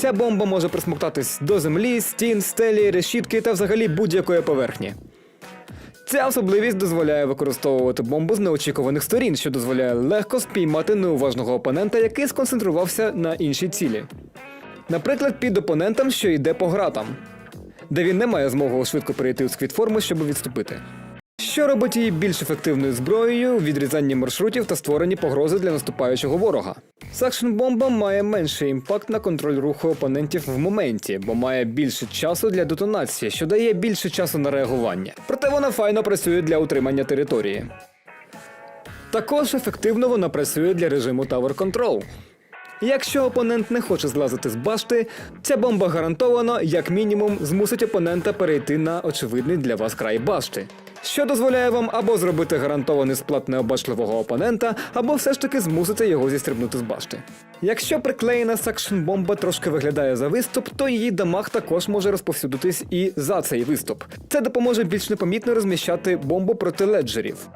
Ця бомба може присмоктатись до землі, стін, стелі, решітки та взагалі будь-якої поверхні. Ця особливість дозволяє використовувати бомбу з неочікуваних сторін, що дозволяє легко спіймати неуважного опонента, який сконцентрувався на іншій цілі. Наприклад, під опонентом, що йде по гратам, де він не має змогу швидко перейти у сквіт-форму, щоб відступити. Що робить її більш ефективною зброєю у відрізанні маршрутів та створенні погрози для наступаючого ворога. Сакшн бомба має менший імпакт на контроль руху опонентів в моменті, бо має більше часу для детонації, що дає більше часу на реагування. Проте вона файно працює для утримання території. Також ефективно вона працює для режиму Tower Control. Якщо опонент не хоче злазити з башти, ця бомба гарантовано, як мінімум, змусить опонента перейти на очевидний для вас край башти. Що дозволяє вам або зробити гарантований сплат необачливого опонента, або все ж таки змусити його зістрибнути з башти. Якщо приклеєна сакшн бомба трошки виглядає за виступ, то її дамаг також може розповсюдитись і за цей виступ. Це допоможе більш непомітно розміщати бомбу проти леджерів.